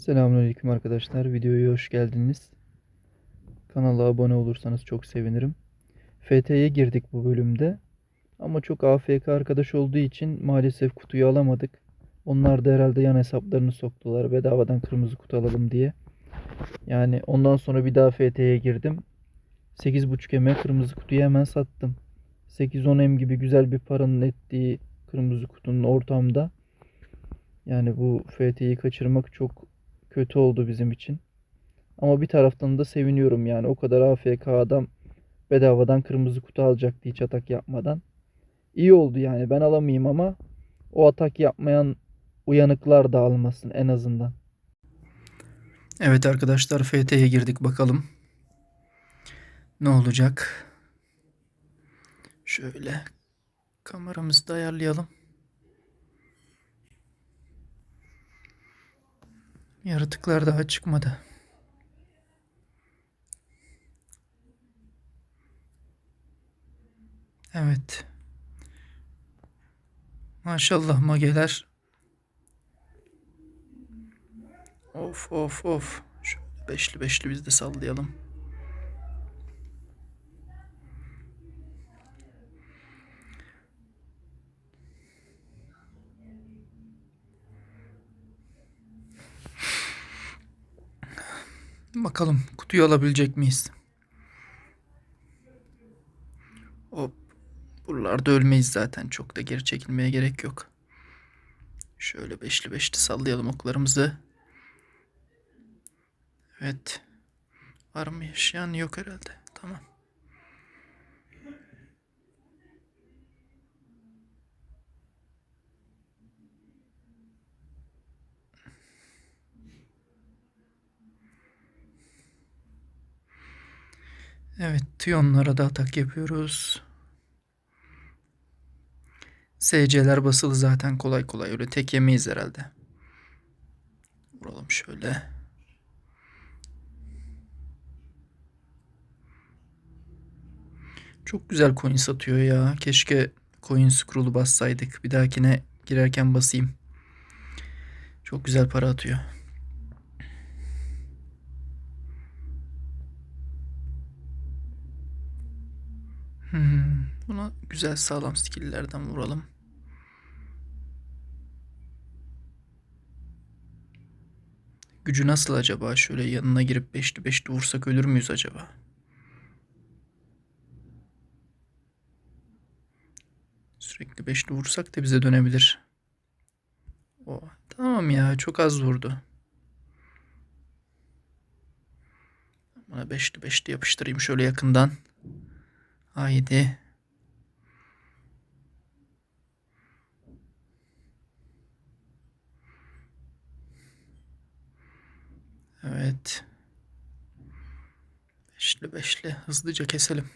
Selamünaleyküm arkadaşlar. Videoya hoş geldiniz. Kanala abone olursanız çok sevinirim. FT'ye girdik bu bölümde. Ama çok AFK arkadaş olduğu için maalesef kutuyu alamadık. Onlar da herhalde yan hesaplarını soktular bedavadan kırmızı kutu alalım diye. Yani ondan sonra bir daha FT'ye girdim. 8.5 M'e kırmızı kutuyu hemen sattım. 8-10 M gibi güzel bir paranın ettiği kırmızı kutunun ortamda. Yani bu FT'yi kaçırmak çok kötü oldu bizim için. Ama bir taraftan da seviniyorum yani o kadar AFK adam bedavadan kırmızı kutu alacaktı hiç atak yapmadan. İyi oldu yani ben alamayayım ama o atak yapmayan uyanıklar da almasın en azından. Evet arkadaşlar FT'ye girdik bakalım. Ne olacak? Şöyle kameramızı da ayarlayalım. Yaratıklar daha çıkmadı. Evet. Maşallah mageler. Of of of. Şöyle beşli beşli biz de sallayalım. Bakalım kutuyu alabilecek miyiz? Hop. Buralarda ölmeyiz zaten. Çok da geri çekilmeye gerek yok. Şöyle beşli beşli sallayalım oklarımızı. Evet. Var mı yaşayan? Yok herhalde. Tamam. Evet, Tionlara da atak yapıyoruz. SC'ler basılı zaten kolay kolay öyle tek yemeyiz herhalde. Vuralım şöyle. Çok güzel coin satıyor ya. Keşke coin scroll'u bassaydık. Bir dahakine girerken basayım. Çok güzel para atıyor. Hmm, buna güzel sağlam skill'lerden vuralım. Gücü nasıl acaba? Şöyle yanına girip beşli beşli vursak ölür müyüz acaba? Sürekli beşli vursak da bize dönebilir. O, tamam ya çok az vurdu. Buna beşli beşli yapıştırayım şöyle yakından. Haydi. Evet. Beşli beşli hızlıca keselim.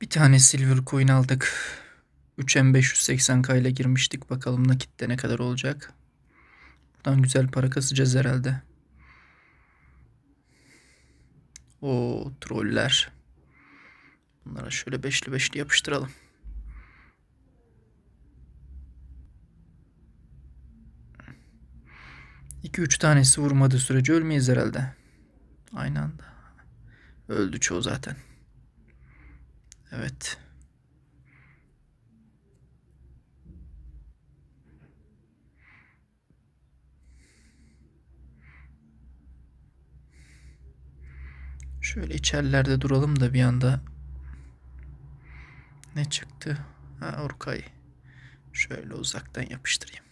Bir tane silver coin aldık. 3M 580k ile girmiştik. Bakalım nakitte ne kadar olacak. Buradan güzel para kasacağız herhalde. O troller. Bunlara şöyle beşli beşli yapıştıralım. İki üç tanesi vurmadığı sürece ölmeyiz herhalde. Aynı anda. Öldü çoğu zaten. Evet. Şöyle içerilerde duralım da bir anda ne çıktı? Ha Urkay. Şöyle uzaktan yapıştırayım.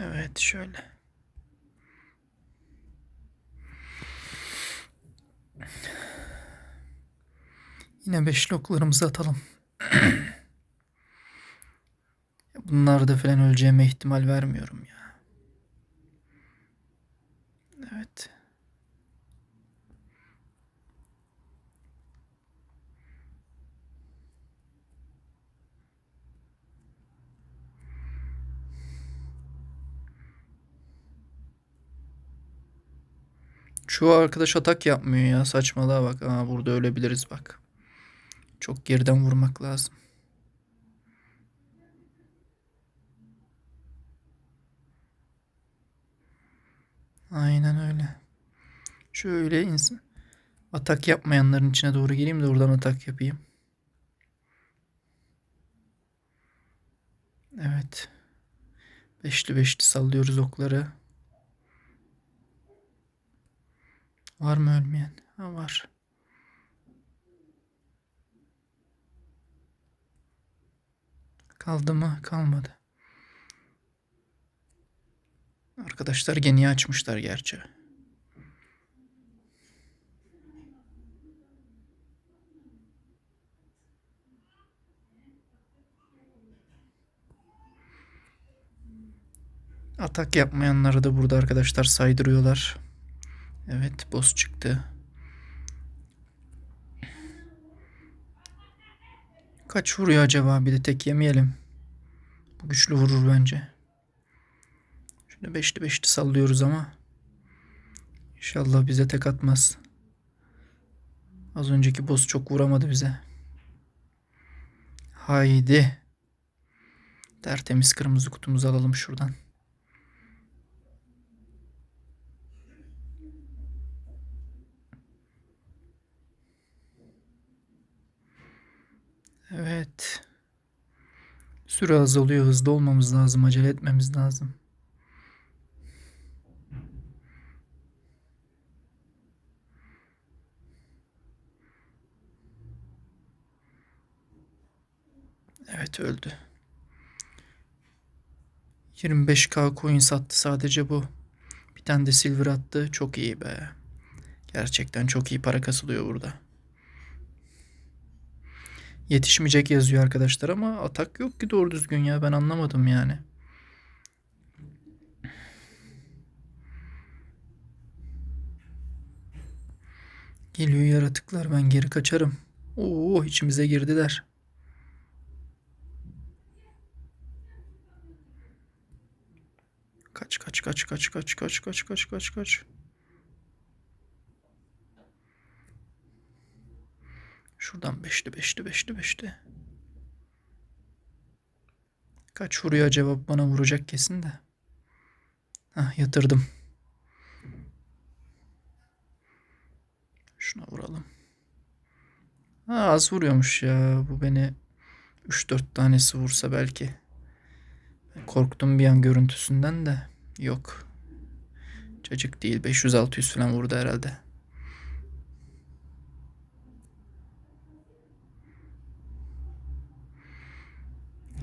Evet şöyle. Yine beşli oklarımızı atalım. Bunlarda falan öleceğime ihtimal vermiyorum ya. Evet. Şu arkadaş atak yapmıyor ya. Saçmalığa bak. Aa, burada ölebiliriz bak. Çok geriden vurmak lazım. Aynen öyle. Şöyle insan atak yapmayanların içine doğru gireyim de oradan atak yapayım. Evet. Beşli beşli sallıyoruz okları. Var mı ölmeyen? Ha var. Kaldı mı? Kalmadı. Arkadaşlar geniyi açmışlar gerçi. Atak yapmayanları da burada arkadaşlar saydırıyorlar. Evet boss çıktı. Kaç vuruyor acaba? Bir de tek yemeyelim. Bu güçlü vurur bence. Şöyle beşli beşli sallıyoruz ama. İnşallah bize tek atmaz. Az önceki boss çok vuramadı bize. Haydi. Tertemiz kırmızı kutumuzu alalım şuradan. Evet. Süre azalıyor. Hızlı olmamız lazım. Acele etmemiz lazım. Evet öldü. 25k coin sattı sadece bu. Bir tane de silver attı. Çok iyi be. Gerçekten çok iyi para kasılıyor burada. Yetişmeyecek yazıyor arkadaşlar ama atak yok ki doğru düzgün ya ben anlamadım yani. Geliyor yaratıklar ben geri kaçarım. Oo içimize girdiler. Kaç kaç kaç kaç kaç kaç kaç kaç kaç kaç. Şuradan beşli beşli beşli beşli. Kaç vuruyor acaba bana vuracak kesin de. Hah yatırdım. Şuna vuralım. Ha, az vuruyormuş ya. Bu beni 3-4 tanesi vursa belki. Korktum bir an görüntüsünden de. Yok. Cacık değil. 500-600 falan vurdu herhalde.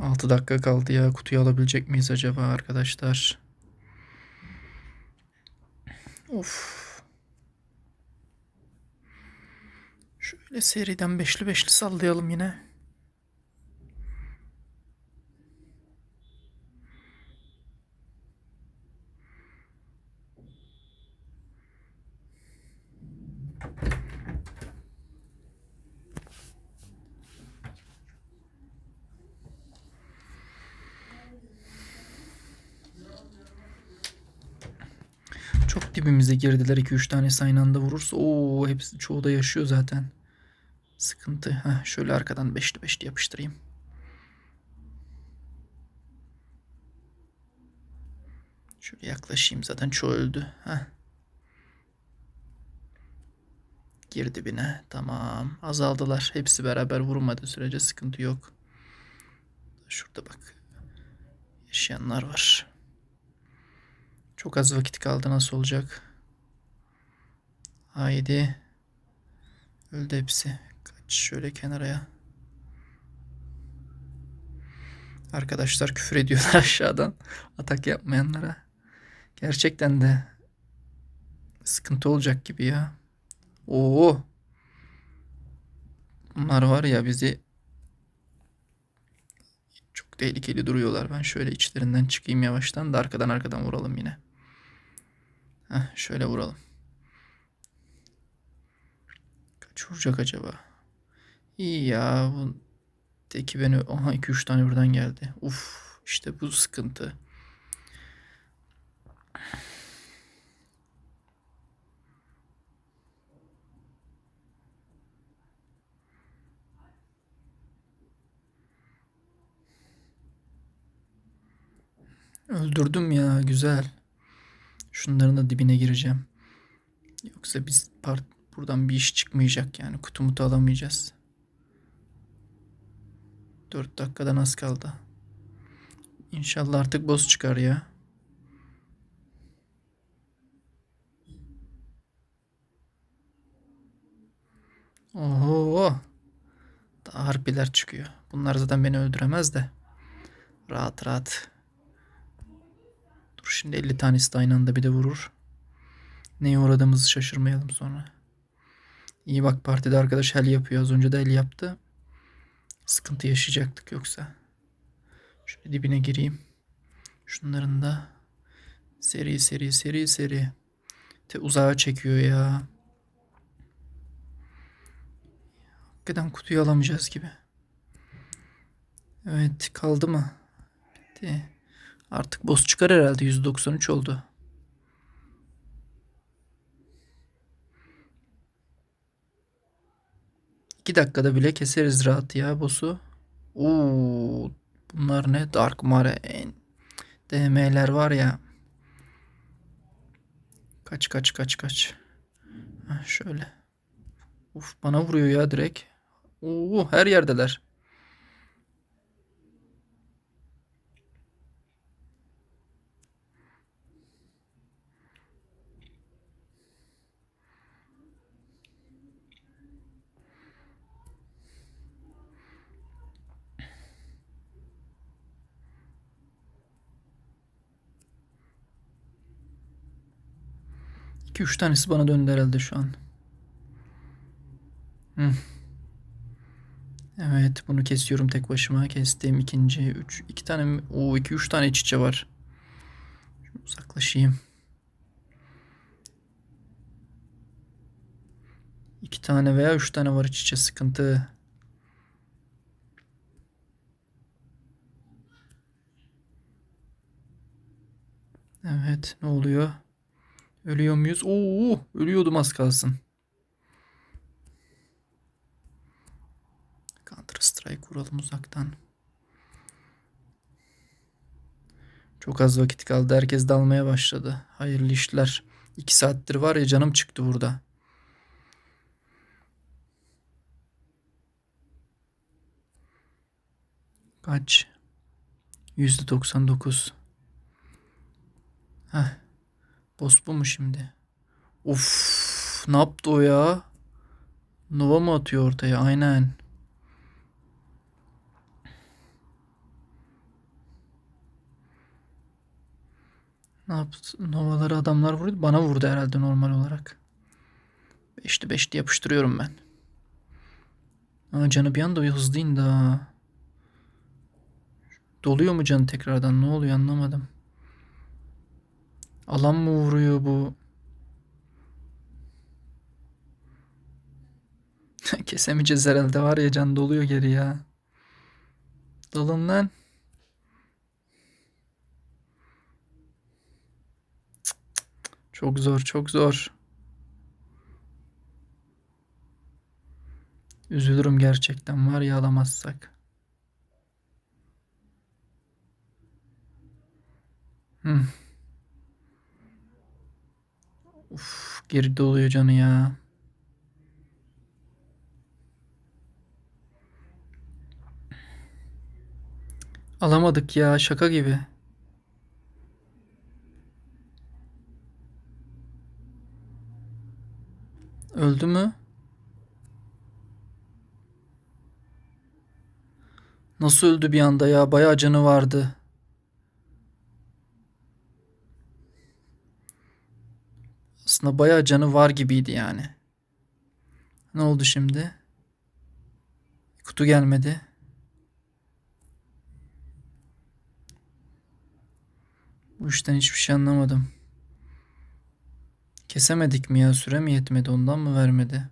Altı dakika kaldı ya. Kutuyu alabilecek miyiz acaba arkadaşlar? Of. Şöyle seriden beşli beşli sallayalım yine. Çok dibimize girdiler. 2-3 tane aynı anda vurursa. Oo hepsi çoğu da yaşıyor zaten. Sıkıntı. Heh, şöyle arkadan beşli beşli yapıştırayım. Şöyle yaklaşayım zaten çoğu öldü. Heh. Gir dibine. Tamam. Azaldılar. Hepsi beraber vurmadığı sürece sıkıntı yok. Şurada bak. Yaşayanlar var. Çok az vakit kaldı. Nasıl olacak? Haydi. Öldü hepsi. Kaç şöyle kenaraya. Arkadaşlar küfür ediyorlar aşağıdan. Atak yapmayanlara. Gerçekten de sıkıntı olacak gibi ya. Oo. Bunlar var ya bizi çok tehlikeli duruyorlar. Ben şöyle içlerinden çıkayım yavaştan da arkadan arkadan vuralım yine. Heh, şöyle vuralım. Kaç vuracak acaba? İyi ya. Bu teki beni... Aha 2-3 tane birden geldi. Uf işte bu sıkıntı. Öldürdüm ya güzel. Şunların da dibine gireceğim. Yoksa biz part buradan bir iş çıkmayacak yani. Kutu mutu alamayacağız. 4 dakikadan az kaldı. İnşallah artık boss çıkar ya. Oho. Daha harpiler çıkıyor. Bunlar zaten beni öldüremez de. Rahat rahat. Şimdi 50 tanesi de aynı anda bir de vurur. Neye uğradığımızı şaşırmayalım sonra. İyi bak partide arkadaş el yapıyor. Az önce de el yaptı. Sıkıntı yaşayacaktık yoksa. Şöyle dibine gireyim. Şunların da seri seri seri seri. Te uzağa çekiyor ya. Hakikaten kutuyu alamayacağız gibi. Evet kaldı mı? Bitti. Artık boss çıkar herhalde 193 oldu. İki dakikada bile keseriz rahat ya boss'u. Oo, bunlar ne? Dark Mare DM'ler var ya. Kaç kaç kaç kaç. Heh, şöyle. Uf bana vuruyor ya direkt. Oo her yerdeler. İki üç tanesi bana döndü herhalde şu an. Evet bunu kesiyorum tek başıma. Kestim ikinci. Üç, iki tane mi? Oo iki üç tane iç içe var. Şunu uzaklaşayım. İki tane veya üç tane var iç içe sıkıntı. Evet ne oluyor? Ölüyor muyuz? Oo ölüyordum az kalsın. Counter Strike vuralım uzaktan. Çok az vakit kaldı. Herkes dalmaya başladı. Hayırlı işler. İki saattir var ya canım çıktı burada. Kaç? Yüzde doksan dokuz. Heh. Boss bu mu şimdi? Of, ne yaptı o ya? Nova mı atıyor ortaya? Aynen. Ne yaptı? Novaları adamlar vurdu. Bana vurdu herhalde normal olarak. Beşli beşli yapıştırıyorum ben. Aa, canı bir anda hızlı indi ha. Doluyor mu canı tekrardan? Ne oluyor anlamadım. Alan mı vuruyor bu? Kesemeyeceğiz herhalde var ya can doluyor geri ya. Dalın lan. Çok zor çok zor. Üzülürüm gerçekten var ya alamazsak. Hmm. Uf, geri doluyor canı ya. Alamadık ya şaka gibi. Öldü mü? Nasıl öldü bir anda ya? Bayağı canı vardı. Aslında bayağı canı var gibiydi yani. Ne oldu şimdi? Kutu gelmedi. Bu işten hiçbir şey anlamadım. Kesemedik mi ya süre mi yetmedi ondan mı vermedi?